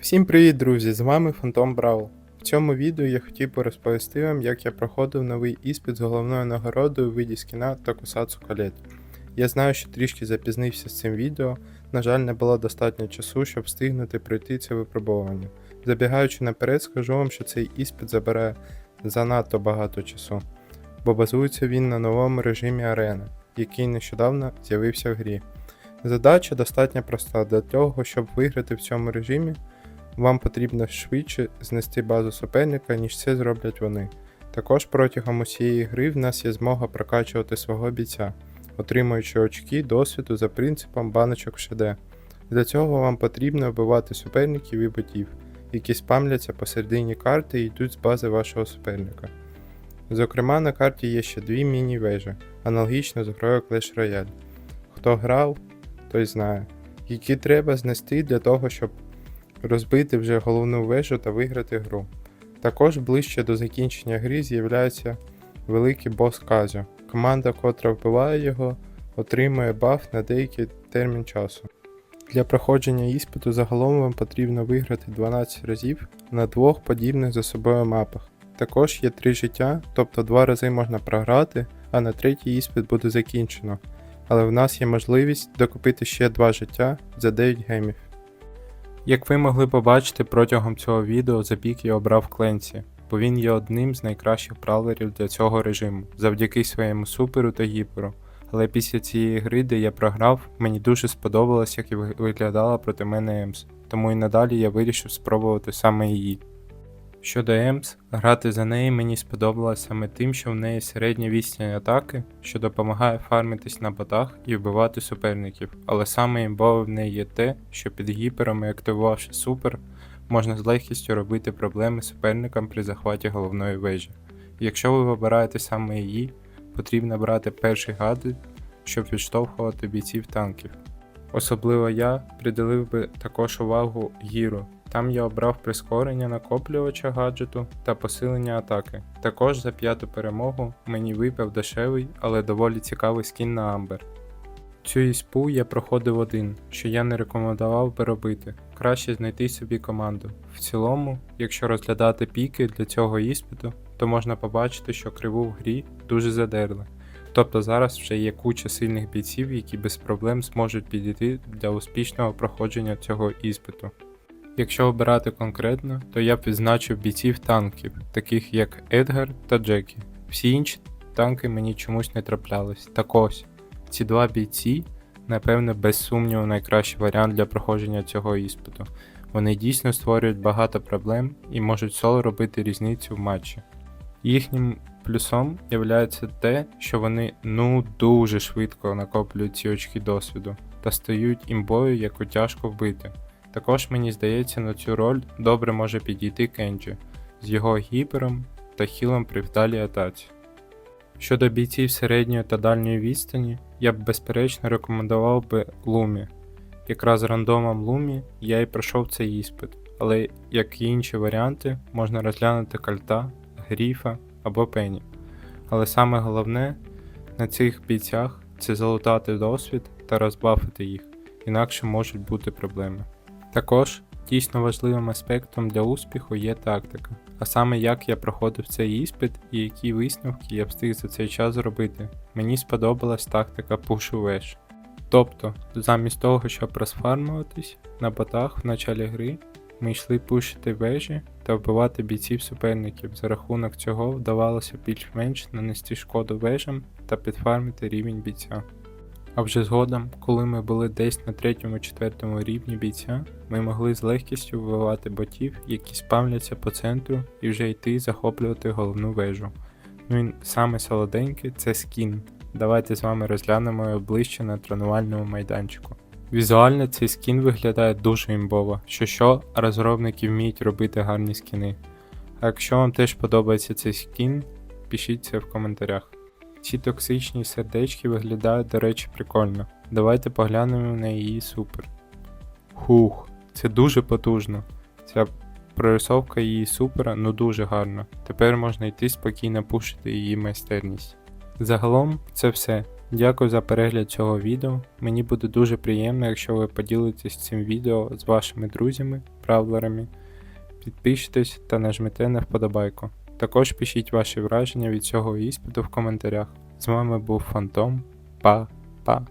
Всім привіт, друзі! З вами Фантом Бравл. В цьому відео я хотів би розповісти вам, як я проходив новий іспит з головною нагородою у виді скіна Токусацу Калет. Я знаю, що трішки запізнився з цим відео, на жаль, не було достатньо часу, щоб встигнути пройти це випробування. Забігаючи наперед, скажу вам, що цей іспит забере занадто багато часу, бо базується він на новому режимі арена, який нещодавно з'явився в грі. Задача достатньо проста для того, щоб виграти в цьому режимі, вам потрібно швидше знести базу суперника, ніж це зроблять вони. Також протягом усієї гри в нас є змога прокачувати свого бійця, отримуючи очки досвіду за принципом баночок в ШД. Для цього вам потрібно вбивати суперників і ботів, які спамляться посередині карти і йдуть з бази вашого суперника. Зокрема, на карті є ще дві міні-вежі, аналогічно з грою Clash Royale. Хто грав, той знає, які треба знести для того, щоб розбити вже головну вежу та виграти гру. Також ближче до закінчення гри з'являється великий бос Казю. Команда, котра вбиває його, отримує баф на деякий термін часу. Для проходження іспиту загалом вам потрібно виграти 12 разів на двох подібних за собою мапах. Також є 3 життя, тобто 2 рази можна програти, а на третій іспит буде закінчено. Але в нас є можливість докупити ще 2 життя за 9 гемів. Як ви могли побачити протягом цього відео, за я обрав Кленсі, бо він є одним з найкращих правлерів для цього режиму, завдяки своєму суперу та гіперу. Але після цієї гри, де я програв, мені дуже сподобалось, як виглядала проти мене Емс, тому і надалі я вирішив спробувати саме її. Щодо Емс, грати за неї мені сподобалось саме тим, що в неї середня відстань атаки, що допомагає фармитись на ботах і вбивати суперників, але саме імбове в неї є те, що під гіпером і активувавши супер, можна з легкістю робити проблеми суперникам при захваті головної вежі. Якщо ви вибираєте саме її, потрібно брати перший гаджет, щоб відштовхувати бійців танків. Особливо я приділив би також увагу Гіру. Там я обрав прискорення накоплювача гаджету та посилення атаки. Також за п'яту перемогу мені випав дешевий, але доволі цікавий скін на Амбер. Цю іспу я проходив один, що я не рекомендував би робити. Краще знайти собі команду. В цілому, якщо розглядати піки для цього іспиту, то можна побачити, що криву в грі дуже задерли. Тобто зараз вже є куча сильних бійців, які без проблем зможуть підійти для успішного проходження цього іспиту. Якщо обирати конкретно, то я б відзначив бійців танків, таких як Едгар та Джекі. Всі інші танки мені чомусь не траплялись. Так ось, ці два бійці, напевне, без сумніву, найкращий варіант для проходження цього іспиту. Вони дійсно створюють багато проблем і можуть соло робити різницю в матчі. Їхнім плюсом є те, що вони ну дуже швидко накоплюють ці очки досвіду та стають імбою, яку тяжко вбити. Також мені здається, на цю роль добре може підійти Кенджі з його гіпером та хілом при вдалій атаці. Щодо бійців середньої та дальньої відстані, я б безперечно рекомендував би Лумі. Якраз рандомом Лумі я і пройшов цей іспит, але як і інші варіанти, можна розглянути кальта, гріфа або пені. Але саме головне на цих бійцях це залутати досвід та розбафити їх, інакше можуть бути проблеми. Також дійсно важливим аспектом для успіху є тактика, а саме як я проходив цей іспит і які висновки я встиг за цей час зробити. Мені сподобалась тактика пушу веш. Тобто, замість того, щоб розфармуватись на ботах в началі гри, ми йшли пушити вежі та вбивати бійців суперників. За рахунок цього вдавалося більш-менш нанести шкоду вежам та підфармити рівень бійця. А вже згодом, коли ми були десь на третьому-четвертому рівні бійця, ми могли з легкістю вбивати ботів, які спавняться по центру, і вже йти захоплювати головну вежу. Ну і саме солоденьке це скін. Давайте з вами розглянемо його ближче на тренувальному майданчику. Візуально цей скін виглядає дуже імбово, що що розробники вміють робити гарні скіни. А якщо вам теж подобається цей скін, пишіть це в коментарях. Ці токсичні сердечки виглядають, до речі, прикольно. Давайте поглянемо на її супер. Хух, це дуже потужно. Ця прорисовка її супера ну дуже гарна. Тепер можна йти спокійно пушити її майстерність. Загалом це все. Дякую за перегляд цього відео. Мені буде дуже приємно, якщо ви поділитесь цим відео з вашими друзями, бравлерами. Підпишітесь та нажмите на вподобайку. Також пишіть ваші враження від цього іспиту в коментарях. З вами був Фантом. Па-па.